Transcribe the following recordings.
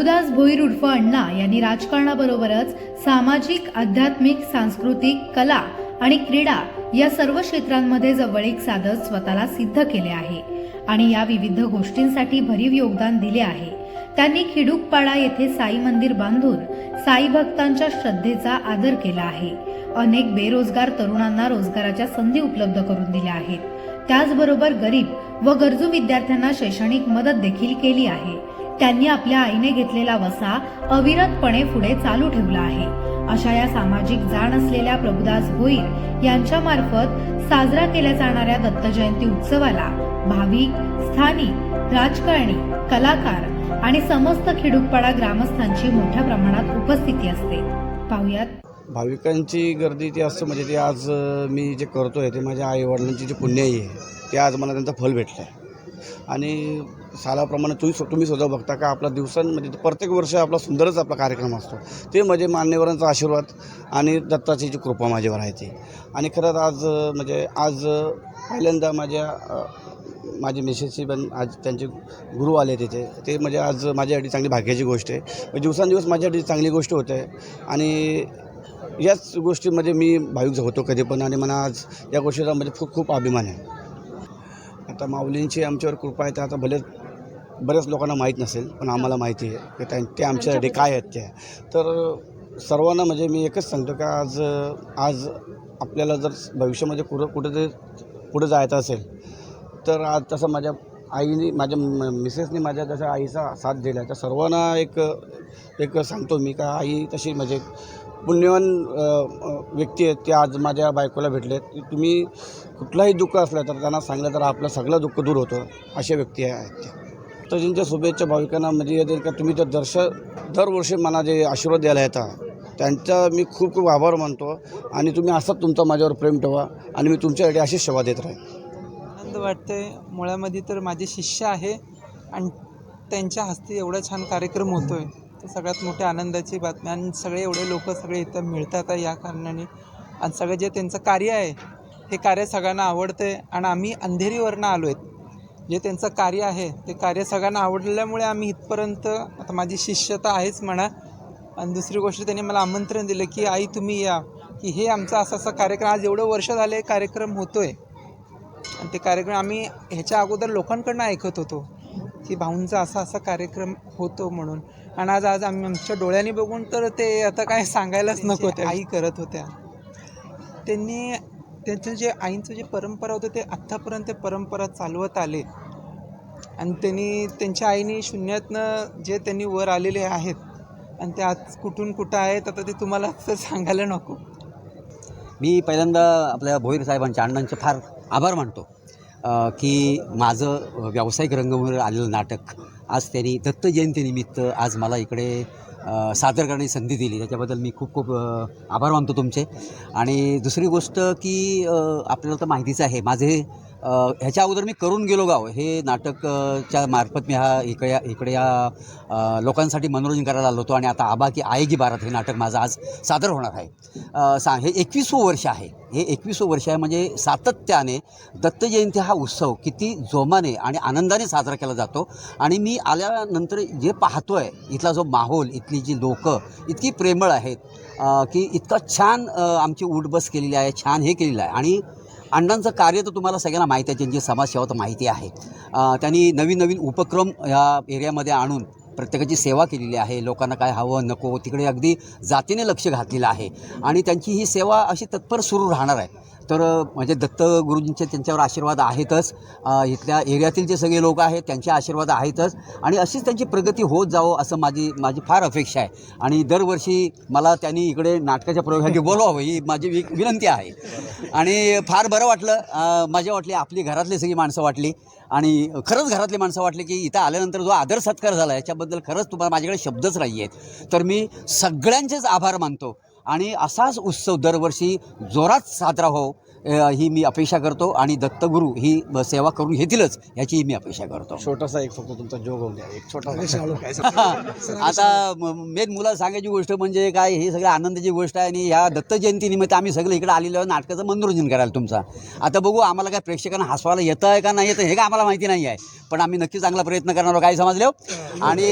प्रभुदास भोईर उर्फ अण्णा यांनी राजकारणाबरोबरच सामाजिक आध्यात्मिक सांस्कृतिक कला आणि क्रीडा या सर्व क्षेत्रांमध्ये जवळीक साधत स्वतःला सिद्ध केले आहे आणि या विविध गोष्टींसाठी भरीव योगदान दिले आहे. त्यांनी खिडूकपाडा येथे साई मंदिर बांधून साई भक्तांच्या श्रद्धेचा आदर केला आहे. अनेक बेरोजगार तरुणांना रोजगाराच्या संधी उपलब्ध करून दिल्या आहेत. त्याचबरोबर गरीब व गरजू विद्यार्थ्यांना शैक्षणिक मदत देखील केली आहे. त्यांनी आपल्या आईने घेतलेला वसा अविरतपणे पुढे चालू ठेवला आहे. अशा या सामाजिक जाण असलेल्या प्रभुदास भोईर यांच्या मार्फत साजरा केल्या जाणाऱ्या दत्त जयंती उत्सवाला भाविक स्थानिक राजकारणी कलाकार आणि समस्त खिडूकपाडा ग्रामस्थांची मोठ्या प्रमाणात उपस्थिती असते. पाहुयात. भाविकांची गर्दी ती असते म्हणजे ती आज मी जे करतोय ते माझ्या आईवडिलांची जी पुण्याई आहे ते आज मला त्यांचं फल भेटलं आहे आणि सालाप्रमाणे तुम्ही तुम्ही सुद्धा बघता का आपला दिवसांमध्ये म्हणजे प्रत्येक वर्ष आपला सुंदरच आपला कार्यक्रम असतो. ते म्हणजे मान्यवरांचा आशीर्वाद आणि दत्ताची जी कृपा माझ्यावर आहे ती. आणि खरंच आज म्हणजे आज पहिल्यांदा माझ्या माझे मिसेसची पण आज त्यांचे गुरु आले तिथे. ते म्हणजे आज माझ्यासाठी चांगली भाग्याची गोष्ट आहे. म्हणजे दिवसांदिवस माझ्यासाठी चांगली गोष्ट होते आणि याच गोष्टीमध्ये मी भाविक होतो कधी पण. आणि मला आज या गोष्टीचा म्हणजे खूप खूप अभिमान आहे. आता माऊलींची आमच्यावर कृपा आहे तर आता भले बऱ्याच लोकांना माहीत नसेल पण आम्हाला माहिती आहे की त्या ते आमच्यासाठी काय आहेत त्या. तर सर्वांना म्हणजे मी एकच सांगतो का आज आज आपल्याला जर भविष्यामध्ये कुठं कुठं पुढं जायचं असेल तर आज तसं माझ्या आईने माझ्या मिसेसने माझ्या तशा आईचा साथ दिला तर सर्वांना एक एक सांगतो मी का आई तशी म्हणजे पुण्यवान व्यक्ती आहेत ते आज माझ्या बायकोला भेटले की तुम्ही कुठलाही दुःख असलं तर त्यांना सांगलं तर आपलं सगळं दुःख दूर होतं अशा व्यक्ती आहेत त्या तर ज्यांच्या शुभेच्छा भाविकांना म्हणजे येते का तुम्ही तर दर्श दरवर्षी मला जे आशीर्वाद द्यायला येतात त्यांचा मी खूप खूप आभार मानतो आणि तुम्ही असंच तुमचा माझ्यावर प्रेम ठेवा आणि मी तुमच्यासाठी अशीच सेवा देत राहील आनंद वाटते मुळामध्ये तर माझे शिष्य आहे आणि त्यांच्या हस्ते एवढा छान कार्यक्रम होतो आहे तर सगळ्यात मोठ्या आनंदाची बातमी आणि सगळे एवढे लोक सगळे इथं मिळतात या कारणाने. आणि सगळं जे त्यांचं कार्य आहे हे कार्य सगळ्यांना आवडतं. आहे आणि आम्ही अंधेरीवरनं आलो आहेत जे त्यांचं कार्य आहे ते कार्य सगळ्यांना आवडल्यामुळे आम्ही इथपर्यंत आता माझी शिष्यता आहेच म्हणा. आणि दुसरी गोष्ट त्यांनी मला आमंत्रण दिलं की आई तुम्ही या. की हे आमचा असा असा कार्यक्रम आज एवढं वर्ष झाले कार्यक्रम होतो आहे आणि ते कार्यक्रम आम्ही ह्याच्या अगोदर लोकांकडनं ऐकत होतो. की भाऊंचा असा असा कार्यक्रम होतो म्हणून. आणि आज आज आम्ही आमच्या डोळ्यांनी बघून तर ते आता काय सांगायलाच नको ते. आई करत होत्या. त्यांनी त्यांचं जे आईंचं जे परंपरा होतं ते आत्तापर्यंत ते परंपरा चालवत आले. आणि त्यांनी त्यांच्या आईने शून्यातनं जे त्यांनी वर आलेले आहेत आणि ते आज कुठून कुठं आहेत आता ते तुम्हाला सांगायला नको. मी पहिल्यांदा आपल्या भोईर साहेबांच्या अण्णांचे फार आभार मानतो. की माझं व्यावसायिक रंगभूमीवर आलेलं नाटक आज त्यांनी दत्त जयंतीनिमित्त आज मला इकडे सादर करण्याची संधी दिली. त्याच्याबद्दल मी खूप खूप आभार मानतो तुमचे. आणि दुसरी गोष्ट की आपल्याला तर माहितीच आहे माझे ह्याच्या अगोदर मी करून गेलो गाव. हे नाटकच्या मार्फत मी हा इकडे इकडे या लोकांसाठी मनोरंजन करायला आलो होतो आणि आता आबा की आएगी भारत हे नाटक माझं आज सादर होणार आहे. सांग सा हे एकवीसवं वर्ष आहे. हे एकवीसवं वर्ष आहे म्हणजे सातत्याने दत्त जयंती हा उत्सव किती जोमाने आणि आनंदाने साजरा केला जातो. आणि मी आल्यानंतर जे पाहतो आहे इथला जो माहोल इथली जी लोकं इतकी प्रेमळ आहेत की इतकं छान आमची उठबस केलेली आहे छान हे केलेलं आहे. आणि अण्णांचं कार्य तर तुम्हाला सगळ्यांना माहिती आहे त्यांची समाजसेवा तर माहिती आहे. त्यांनी नवीन नवीन उपक्रम या एरियामध्ये आणून प्रत्येकाची सेवा केलेली आहे. लोकांना काय हवं नको तिकडे अगदी जातीने लक्ष घातलेलं आहे. आणि त्यांची ही सेवा अशी तत्पर सुरू राहणार आहे. तर म्हणजे दत्त गुरुजींचे त्यांच्यावर आशीर्वाद आहेतच. इथल्या एरियातील जे सगळे लोक आहेत त्यांचे आशीर्वाद आहेतच. आणि अशीच त्यांची प्रगती होत जावं असं माझी माझी फार अपेक्षा आहे. आणि दरवर्षी मला त्यांनी इकडे नाटकाच्या प्रयोगासाठी बोलवावं ही माझी विनंती आहे. आणि फार बरं वाटलं. अ, मजा वाटली. आपली घरातली सगळी माणसं वाटली. आणि खरंच घरातली माणसं वाटली की इथं आल्यानंतर जो आदर सत्कार झाला याच्याबद्दल खरंच तुम्हाला माझ्याकडे शब्दच नाही आहेत तर मी सगळ्यांचेच आभार मानतो. आणि असाच उत्सव दरवर्षी जोरात साजरा हो ही मी अपेक्षा करतो आणि दत्तगुरू ही सेवा करून घेतीलच याची मी अपेक्षा करतो. छोटासा एक फक्त तुमचा जोग होऊ द्या एक छोटासा. आता मेन मुला सांगायची गोष्ट म्हणजे काय ही सगळी आनंदाची गोष्ट आहे आणि ह्या दत्त जयंतीनिमित्त आम्ही सगळे इकडे आलेलो नाटकाचं मनोरंजन करायला तुमचा. आता बघू आम्हाला काय प्रेक्षकांना हसवायला येतं आहे का नाही येतं हे काय आम्हाला माहिती नाही आहे पण आम्ही नक्की चांगला प्रयत्न करणार आहोत काय समजले हो? आणि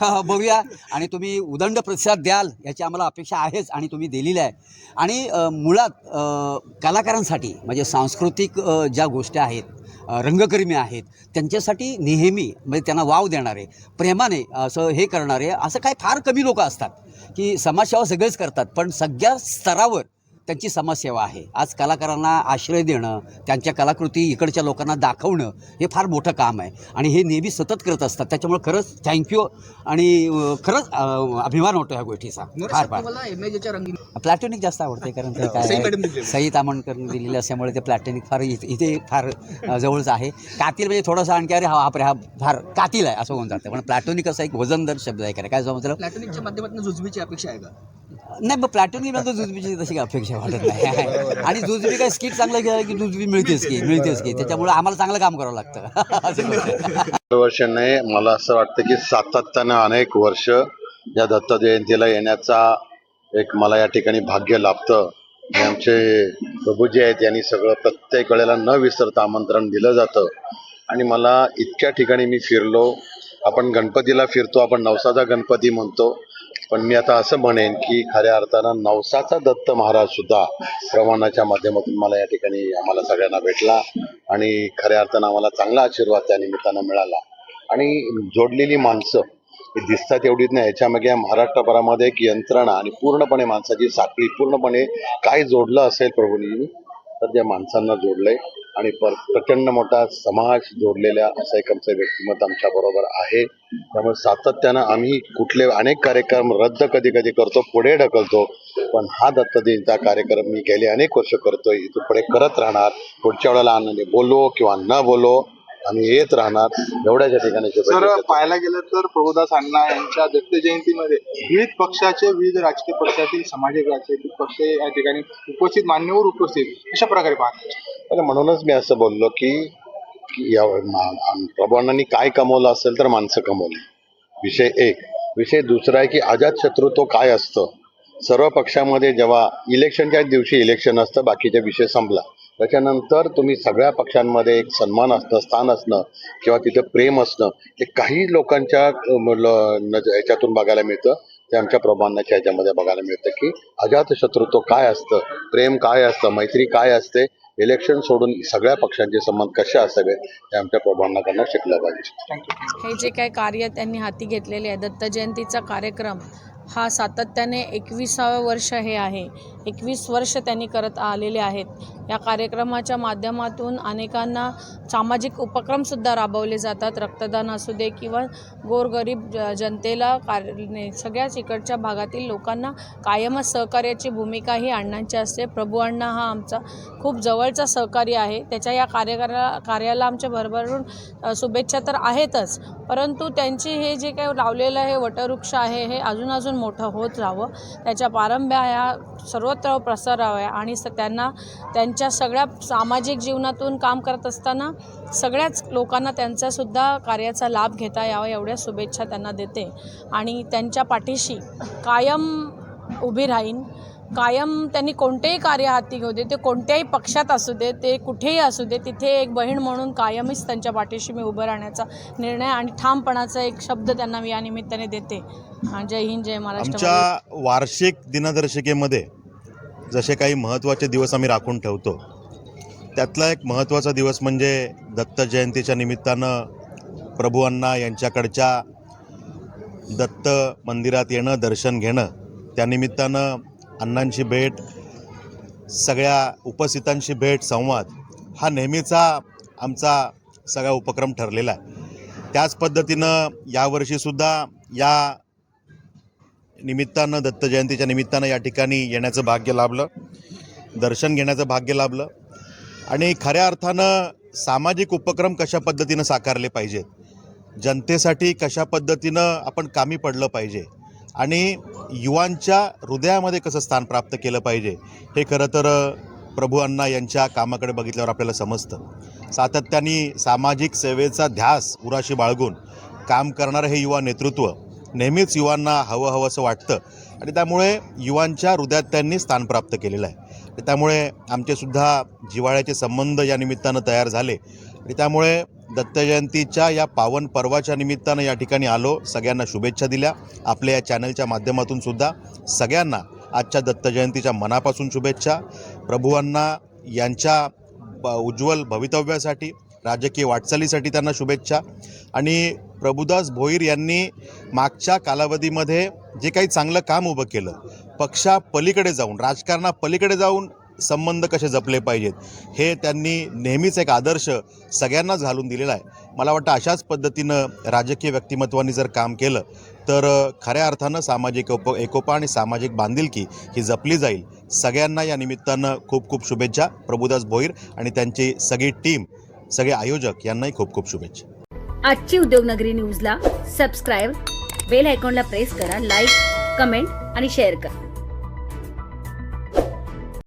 बघूया. आणि तुम्ही उदंड प्रतिसाद द्याल याची आम्हाला अपेक्षा आहेच. आणि तुम्ही दिलेलं आहे. आणि मुळात कलाकारांसाठी म्हणजे सांस्कृतिक ज्या गोष्टी आहेत रंगकर्मी आहेत त्यांच्यासाठी नेहमी म्हणजे त्यांना वाव देणारे प्रेमाने असं हे करणारे असं काय फार कमी लोक असतात की समाजसेवा सगळेच करतात पण सगळ्या स्तरावर त्यांची समाजसेवा आहे. आज कलाकारांना आश्रय देणं त्यांच्या कलाकृती इकडच्या लोकांना दाखवणं हे फार मोठं काम आहे. आणि हे नेहमी सतत करत असतात. त्याच्यामुळे खरंच थँक्यू आणि खरंच अभिमान होतो ह्या गोष्टीचा. फार फार. प्लॅटोनिक जास्त आवडते कारण ते काय सई तामणकर दिलेले. असल्यामुळे ते प्लॅटोनिक फार इथे फार जवळच आहे. कातील म्हणजे थोडंसं आणखी अरे हा हा फार कातील आहे असं होऊन जातं. पण प्लॅटोनिक असा एक वजनदार शब्द आहे खरं. काय समजलं? प्लॅटोनिकच्या माध्यमातून जुजबीची अपेक्षा आहे का? नाही मग प्लॅटोनिक नंतर जुजबीची तशी काही अपेक्षा वाटत नाही. आणि जुजबी काय स्किट चांगलं केलं की जुजबी मिळतेच की मिळतेच की. त्याच्यामुळे आम्हाला चांगलं काम करावं लागतं. असं. वर्ष नाही मला असं वाटतं की सातत्यानं अनेक वर्ष या दत्त जयंतीला येण्याचा एक मला या ठिकाणी भाग्य लाभतं. आमचे प्रभूजी आहेत यांनी सगळं प्रत्येक वेळेला न विसरता आमंत्रण दिलं जातं. आणि मला इतक्या ठिकाणी मी फिरलो. आपण गणपतीला फिरतो आपण नवसाचा गणपती म्हणतो. पण मी आता असं म्हणेन की खऱ्या अर्थानं नवसाचा दत्त महाराज सुद्धा प्रमाणाच्या माध्यमातून मला या ठिकाणी आम्हाला सगळ्यांना भेटला आणि खऱ्या अर्थानं आम्हाला चांगला आशीर्वाद त्या निमित्तानं मिळाला. आणि जोडलेली माणसं दिसतात एवढीच नाही. याच्यामागे महाराष्ट्रभरामध्ये एक यंत्रणा आणि पूर्णपणे माणसाची साखळी पूर्णपणे काय जोडलं असेल प्रभूंनी तर त्या माणसांना जोडलंय आणि पर प्रचंड मोठा समाज जोडलेल्या असं एक आमचं व्यक्तिमत्व आमच्या बरोबर आहे. त्यामुळे सातत्यानं आम्ही कुठले अनेक कार्यक्रम रद्द कधी कधी करतो पुढे ढकलतो पण हा दत्तदिनचा कार्यक्रम मी गेले अनेक वर्ष करतोय. इथून पुढे करत राहणार. पुढच्या वेळेला आनंदी बोलो किंवा न बोलो आम्ही येत राहणार एवढ्याच्या ठिकाणी सर पाहायला गेलं तर प्रभुदास अण्णा यांच्या दत्त जयंतीमध्ये विविध पक्षाचे विविध राजकीय पक्षातील सामाजिक राजकीय पक्ष या ठिकाणी उपस्थित मान्यवर उपस्थित अशा प्रकारे पाहतात म्हणूनच मी असं बोललो की या प्रभूअण्णांनी काय कमवलं असेल तर माणसं कमवली. विषय एक. विषय दुसरा आहे की अजातशत्रू तो काय असतं? सर्व पक्षामध्ये जेव्हा इलेक्शनच्या दिवशी इलेक्शन असतं बाकीचे विषय संपला. त्याच्यानंतर तुम्ही सगळ्या पक्षांमध्ये एक सन्मान असणं स्थान असणं किंवा तिथं प्रेम असणं हे काही लोकांच्या ह्याच्यातून बघायला मिळतं. ते आमच्या प्रभावांच्या ह्याच्यामध्ये बघायला मिळतं की अजात तो काय असतं प्रेम काय असतं मैत्री काय असते इलेक्शन सोडून सगळ्या पक्षांचे संबंध कसे असावेत हे आमच्या प्रभावांकडनं शिकलं पाहिजे. हे जे काही कार्य त्यांनी हाती घेतलेले आहे दत्त जयंतीचा कार्यक्रम हा सातत्याने एकविसावं वर्ष हे आहे. एकवीस वर्ष त्यांनी करत आलेले आहेत. या कार्यक्रमाच्या माध्यमातून अनेकांना सामाजिक उपक्रमसुद्धा राबवले जातात. रक्तदान असू दे किंवा गोरगरीब ज जनतेला कार्य ने- सगळ्याच इकडच्या भागातील लोकांना कायमच सहकार्याची भूमिका ही अण्णांची असते. प्रभू अण्णा हा आमचा खूप जवळचा सहकारी आहे. त्याच्या या कार्यकारा कार्याला आमच्या भरभरून शुभेच्छा तर आहेतच. परंतु त्यांची हे जे काही लावलेलं हे वटवृक्ष आहे हे अजून अजून मोठं होत राहावं त्याच्या पारंब्या ह्या सर्वत्र प्रसाराव्या आणि स त्यांना त्यांच्या सगळ्या सामाजिक जीवनातून काम करत असताना सगळ्याच लोकांना त्यांचासुद्धा कार्याचा लाभ घेता यावा एवढ्या शुभेच्छा त्यांना देते. आणि त्यांच्या पाठीशी कायम उभी राहीन. कायम त्यांनी कोणतेही कार्य हाती घेऊ दे ते कोणत्याही पक्षात असू दे ते कुठेही असू दे तिथे एक बहीण म्हणून कायमच त्यांच्या पाठीशी मी उभं राहण्याचा निर्णय आणि ठामपणाचा एक शब्द त्यांना मी या निमित्ताने देते. जय हिंद जय महाराष्ट्र. वार्षिक दिनदर्शिकेमध्ये जसे काही महत्त्वाचे दिवस आम्ही राखून ठेवतो त्यातला एक महत्त्वाचा दिवस म्हणजे दत्त जयंतीच्या निमित्तानं प्रभू अण्णा यांच्याकडच्या दत्त मंदिरात येणं दर्शन घेणं त्यानिमित्तानं अण्णांची भेट सगळ्या उपस्थितांशी भेट संवाद हा नेहमीचा आमचा सगळा उपक्रम ठरलेला आहे. त्याच पद्धतीनं यावर्षीसुद्धा या निमित्तानं दत्त जयंतीच्या निमित्तानं या ठिकाणी येण्याचं भाग्य लाभलं दर्शन घेण्याचं भाग्य लाभलं आणि खऱ्या अर्थानं सामाजिक उपक्रम कशा पद्धतीनं साकारले पाहिजेत जनतेसाठी कशा पद्धतीनं आपण कामी पडलं पाहिजे आणि युवांच्या हृदयामध्ये कसं स्थान प्राप्त केलं पाहिजे हे खरं तर प्रभू अण्णा यांच्या कामाकडे बघितल्यावर आपल्याला समजतं. सातत्याने सामाजिक सेवेचा ध्यास उराशी बाळगून काम करणारं हे युवा नेतृत्व नेहमीच युवांना हवं हवं असं वाटतं आणि त्यामुळे युवांच्या हृदयात त्यांनी स्थान प्राप्त केलेलं आहे. त्यामुळे आमचेसुद्धा जिव्हाळ्याचे संबंध या निमित्तानं तयार झाले आणि त्यामुळे दत्तजयंतीच्या या पावन पर्वाच्या निमित्तानं या ठिकाणी आलो. सगळ्यांना शुभेच्छा दिल्या. आपल्या या चॅनलच्या माध्यमातून सुद्धा सगळ्यांना आजच्या दत्तजयंतीच्या मनापासून शुभेच्छा. प्रभूंना यांच्या ब- उज्ज्वल भवितव्यासाठी राजकीय वाटचालीसाठी त्यांना शुभेच्छा. आणि प्रभुदास भोईर यांनी मागच्या कालावधीमध्ये जे काही चांगलं काम उभं केलं पक्षा पलीकडे जाऊन राजकारणा पलीकडे जाऊन संबंध कसे जपले पाहिजेत हे त्यांनी नेहमीच एक आदर्श सगळ्यांनाच घालून दिलेला आहे. मला वाटतं अशाच पद्धतीनं राजकीय व्यक्तिमत्वांनी जर काम केलं तर खऱ्या अर्थानं सामाजिक उप एकोपा आणि सामाजिक बांधिलकी ही जपली जाईल. सगळ्यांना या निमित्तानं खूप खूप शुभेच्छा. प्रभुदास भोईर आणि त्यांची सगळी टीम सगळे आयोजक यांनाही खूप खूप शुभेच्छा. आजची उद्योगनगरी न्यूजला सबस्क्राईब बेल आयकॉनला प्रेस करा लाईक कमेंट आणि शेअर करा.